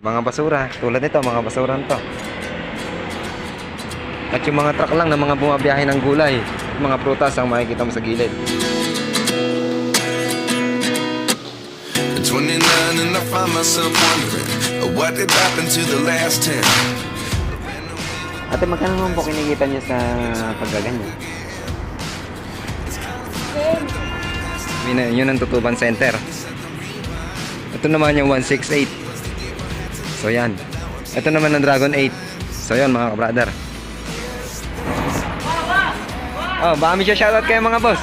Mga basura, tulad nito, mga basura to. At yung mga truck lang na mga bumabiyahe ng gulay, mga prutas ang makikita mo sa gilid. At 29 and I find myself wondering uh, what did happen to the last 10. Ate, magkano naman po kinikita niyo sa paggaganyan? Yun, yun ang tutuban center. Ito naman yung 168. So yan. Ito naman ang Dragon 8. So yan mga brother. Oh, baka may shoutout kayo mga boss.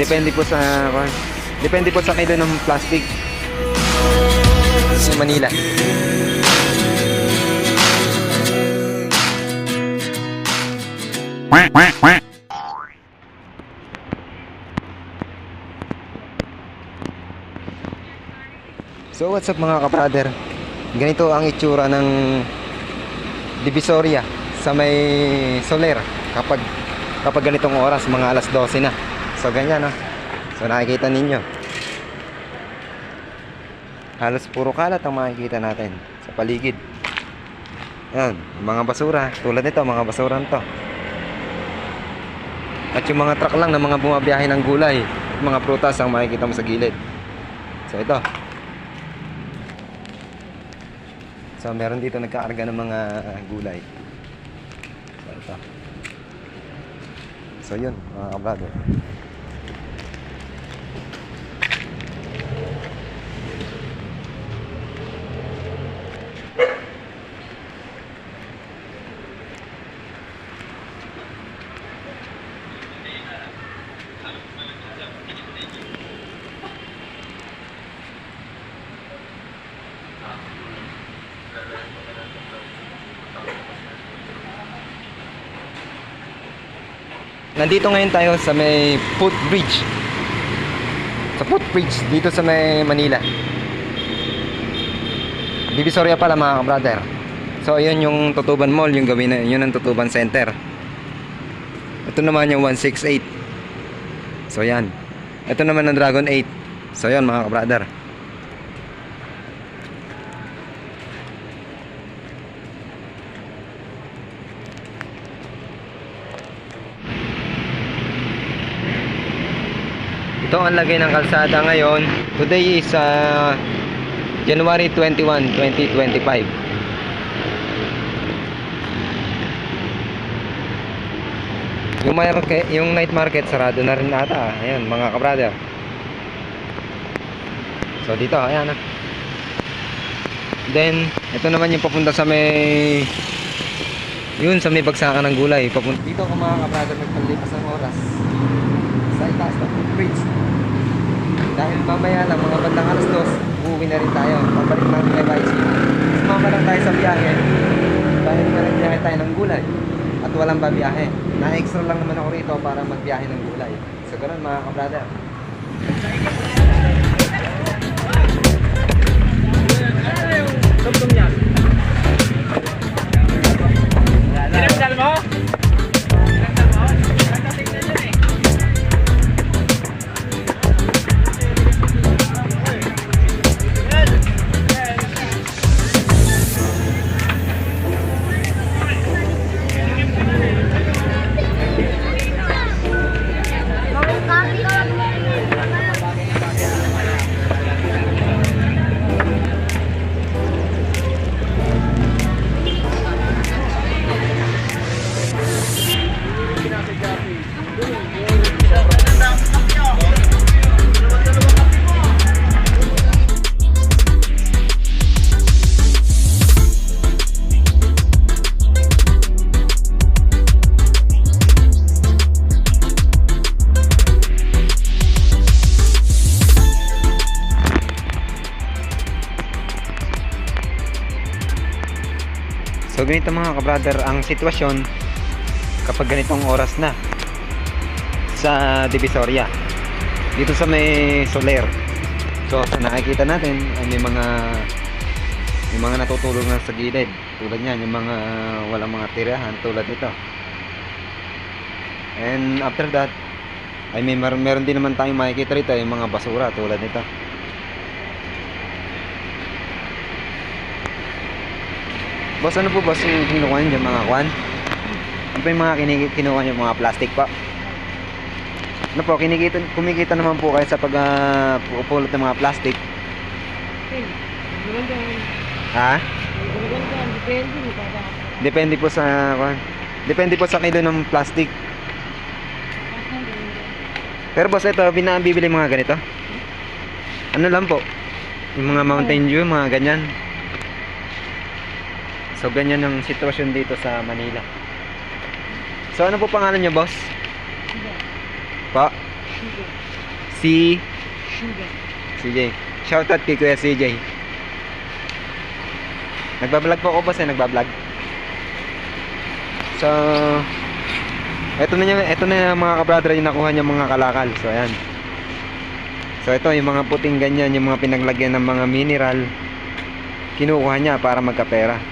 Depende po sa Depende po sa kilo ng plastic. Sa Manila. So what's up mga kabrader? Ganito ang itsura ng Divisoria sa may Soler kapag kapag ganitong oras mga alas 12 na. So ganyan no. So nakikita ninyo. Halos puro kalat ang makikita natin sa paligid. Yan, mga basura. Tulad nito, mga basura to. At yung mga truck lang na mga bumabiyahe ng gulay, mga prutas ang makikita mo sa gilid. So ito. So meron dito nagkaarga ng mga gulay. So ito. So yun, mga kabrado. Nandito ngayon tayo sa may footbridge. Sa footbridge dito sa may Manila. Divisoria pala mga brother. So ayun yung Tutuban Mall, yung gawin na yun ang Tutuban Center. Ito naman yung 168. So yan. Ito naman ang Dragon 8. So yan mga brother. Ito ang lagay ng kalsada ngayon. Today is uh, January 21, 2025. Yung, market, yung night market sarado na rin ata. Ayan, mga kabrother. So dito, ayan ah. Then, ito naman yung papunta sa may yun, sa may bagsakan ng gulay. Papunta dito ko mga kabrother nagpalipas ng oras sa itaas ng footbridge. Dahil mamaya lang, mga bandang alas dos, uuwi na rin tayo. Pabalik ng MIC. Sumama lang tayo sa biyahe. Dahil nga nagbiyahe tayo ng gulay. At walang babiyahe. Na-extra lang naman ako rito para magbiyahe ng gulay. So ganun mga kabrother. Pinagdal mo? So ganito mga kabrother ang sitwasyon kapag ganitong oras na sa Divisoria. Dito sa may Soler. So sa nakikita natin ay may mga may mga natutulog na sa gilid. Tulad niyan, yung mga walang mga tirahan tulad nito. And after that, ay may mer- meron din naman tayong makikita rito yung mga basura tulad nito. Boss, ano po boss yung kinukuha niyo mga kwan? Ano po yung mga kinukuha niyo mga plastic pa? Ano po, kinikita, kumikita naman po kayo sa pag uh, pupulot ng mga plastic. Ha? Depende po sa kwan. Depende po sa kilo ng plastic. Pero boss, ito, binabibili mga ganito. Ano lang po? Yung mga Mountain Dew, mga ganyan. So, ganyan ang sitwasyon dito sa Manila. So, ano po pangalan niyo, boss? Pa? Si CJ. Shoutout kay Kuya CJ. Nagbablog po ako boss eh, nagbablog. So, eto na niya, eto na yung mga kabrother yung nakuha niya mga kalakal. So, ayan. So, ito yung mga puting ganyan, yung mga pinaglagyan ng mga mineral. Kinukuha niya para magkapera.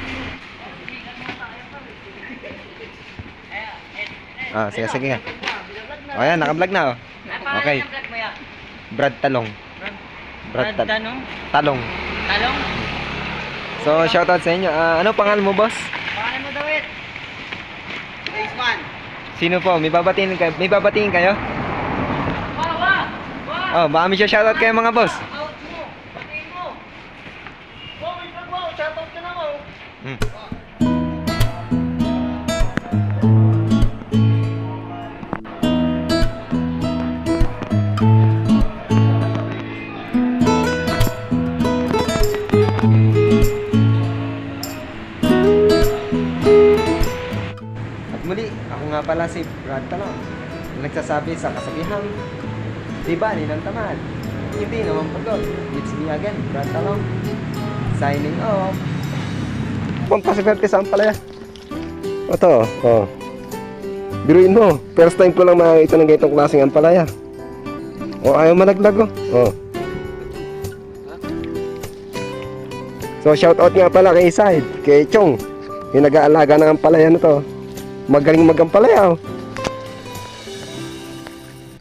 Ah, sige, sige. O, ayan, nakablog na oh. Okay. Brad Talong. Brad Tal- Tanong? Talong. Talong? So, shoutout sa inyo. Ah, ano pangalan mo, boss? Paano mo daw it? Race man. Sino po? May babatiin kayo? May babatiin kayo? Oh, baka may shoutout kayo mga boss. Out mo! Patiin mo! Ikaw wow! Shoutout ka na wow! Hmm. Pala si Brad Talon. Nagsasabi sa kasabihan, Di ba, ninang tamad? Hindi naman pagod. It's me again, Brad Talon. Signing off. Punta si Verte saan pala yan? Ito, oh. Biruin mo, first time ko lang makakita ng ganitong klaseng ampalaya. O, ayaw malaglag, oh. oh. So, shout out nga pala kay Side, kay Chong. Yung nag-aalaga ng ampalaya na to. Magaling mag-ampalaya, oh.